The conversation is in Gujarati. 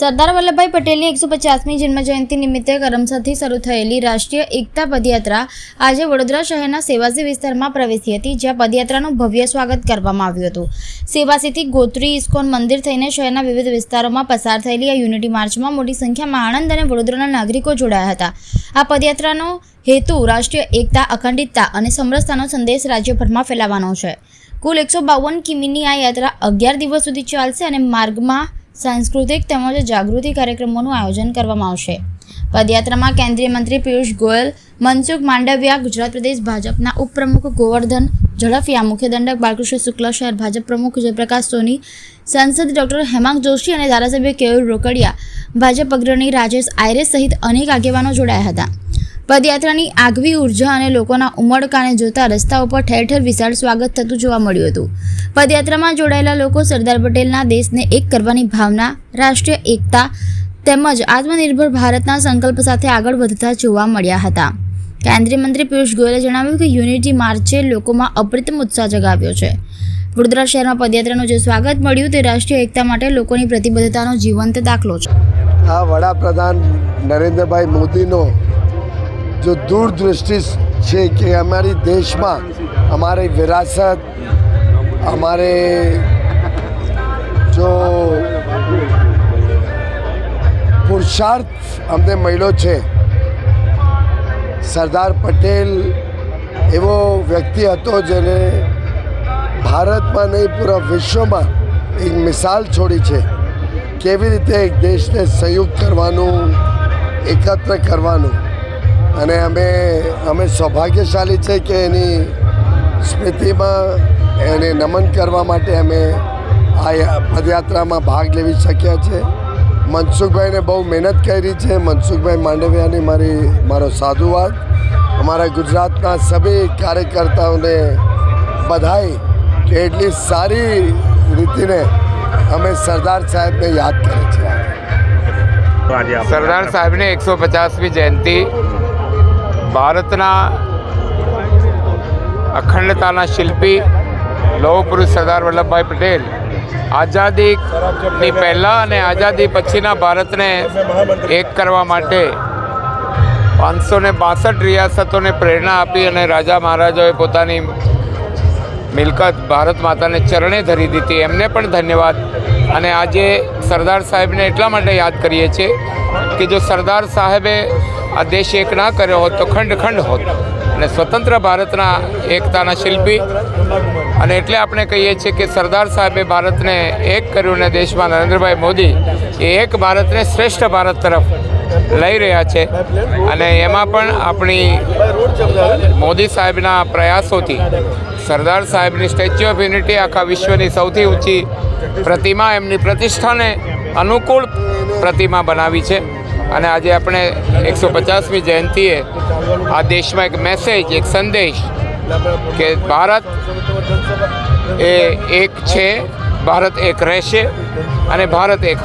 સરદાર વલ્લભભાઈ પટેલની એકસો પચાસમી જન્મજયંતિ નિમિત્તે કરમસદથી શરૂ થયેલી રાષ્ટ્રીય એકતા પદયાત્રા આજે વડોદરા શહેરના સેવાસી વિસ્તારમાં પ્રવેશી હતી, જ્યાં પદયાત્રાનું ભવ્ય સ્વાગત કરવામાં આવ્યું હતું. સેવાસીથી ગોત્રી, ઇસ્કોન મંદિર થઈને શહેરના વિવિધ વિસ્તારોમાં પસાર થયેલી આ યુનિટી માર્ચમાં મોટી સંખ્યામાં આણંદ અને વડોદરાના નાગરિકો જોડાયા હતા. આ પદયાત્રાનો હેતુ રાષ્ટ્રીય એકતા, અખંડિતતા અને સમરસતાનો સંદેશ રાજ્યભરમાં ફેલાવવાનો છે. કુલ એકસો બાવન કિમીની આ યાત્રા અગિયાર દિવસ સુધી ચાલશે અને માર્ગમાં સાંસ્કૃતિક તેમજ જાગૃતિ કાર્યક્રમોનું આયોજન કરવામાં આવશે. પદયાત્રામાં કેન્દ્રીય મંત્રી પિયુષ ગોયલ, મનસુખ માંડવિયા, ગુજરાત પ્રદેશ ભાજપના ઉપપ્રમુખ ગોવર્ધન ઝડફિયા, મુખ્ય દંડક બાલકૃષ્ણ શુક્લ શહેર ભાજપ પ્રમુખ જયપ્રકાશ સોની, સાંસદ ડોક્ટર હેમાંગ જોશી અને ધારાસભ્ય કેયુર રોકડિયા, ભાજપ અગ્રણી રાજેશ આયરે સહિત અનેક આગેવાનો જોડાયા હતા. પદયાત્રાની આગવી ઊર્જા અને લોકોના ઉમળકાને જોતા રસ્તા ઉપર ઠેર ઠેર વિશાળ સ્વાગત થતું જોવા મળ્યું હતું. પદયાત્રામાં જોડાયેલા લોકો સરદાર પટેલના દેશને એક કરવાની ભાવના, રાષ્ટ્રીય એકતા તેમજ આત્મનિર્ભર ભારતના સંકલ્પ સાથે આગળ વધતા જોવા મળ્યા હતા. કેન્દ્રીય મંત્રી પિયુષ ગોયલે જણાવ્યું કે યુનિટી માર્ચે લોકોમાં અપ્રતિમ ઉત્સાહ જગાવ્યો છે. વડોદરા શહેરમાં પદયાત્રાનું જે સ્વાગત મળ્યું તે રાષ્ટ્રીય એકતા માટે લોકોની પ્રતિબદ્ધતાનો જીવંત દાખલો છે. આ વડાપ્રધાન નરેન્દ્રભાઈ મોદીનો જો દૂરદૃષ્ટિ છે કે અમારી દેશમાં અમારી વિરાસત અમારે જો પુરુષાર્થ અમને મળ્યો છે સરદાર પટેલ એવો વ્યક્તિ હતો જેને ભારતમાં નહીં પૂરા વિશ્વમાં એક મિસાલ છોડી છે કેવી રીતે એક દેશને સંયુક્ત કરવાનું એકત્ર કરવાનું અને અમે અમે સૌભાગ્યશાળી છે કે એની સ્મૃતિમાં એને નમન કરવા માટે અમે આ પદયાત્રામાં ભાગ લેવી શક્યા છે. મનસુખભાઈને બહુ મહેનત કરી છે. મનસુખભાઈ માંડવિયાની મારી મારો સાધુવાદ. અમારા ગુજરાતના સભી કાર્યકર્તાઓને બધાઈ કે એટલી સારી રીતિને અમે સરદાર સાહેબને યાદ કરે છે. સરદાર સાહેબની એકસો પચાસમી જયંતિ ભારતના અખંડતાના શિલ્પી લોહ પુરુષ સરદાર વલ્લભભાઈ પટેલ આઝાદીની પહેલાં અને આઝાદી પછીના ભારતને એક કરવા માટે પાંચસો ને બાસઠ રિયાસતોને પ્રેરણા આપી અને રાજા મહારાજાઓએ પોતાની મિલકત ભારત માતાને ચરણે ધરી દીધી. એમને પણ ધન્યવાદ. અને આજે સરદાર સાહેબને એટલા માટે યાદ કરીએ છીએ કે જો સરદાર સાહેબે આ દેશ એક ના કર્યો હોત તો ખંડ ખંડ હોત. અને સ્વતંત્ર ભારતના એકતાના શિલ્પી. અને એટલે આપણે કહીએ છીએ કે સરદાર સાહેબે ભારતને એક કર્યું અને દેશમાં નરેન્દ્રભાઈ મોદી એ એક ભારતને શ્રેષ્ઠ ભારત તરફ લઈ રહ્યા છે. અને એમાં પણ આપણી મોદી સાહેબના પ્રયાસોથી સરદાર સાહેબની સ્ટેચ્યુ ઓફ યુનિટી આખા વિશ્વની સૌથી ઊંચી પ્રતિમા એમની પ્રતિષ્ઠાને અનુકૂળ પ્રતિમા બનાવી છે. અને આજે આપણે એકસો પચાસમી જયંતિએ આ દેશમાં એક મેસેજ એક સંદેશ કે ભારત એ એક છે, ભારત એક રહેશે અને ભારત એક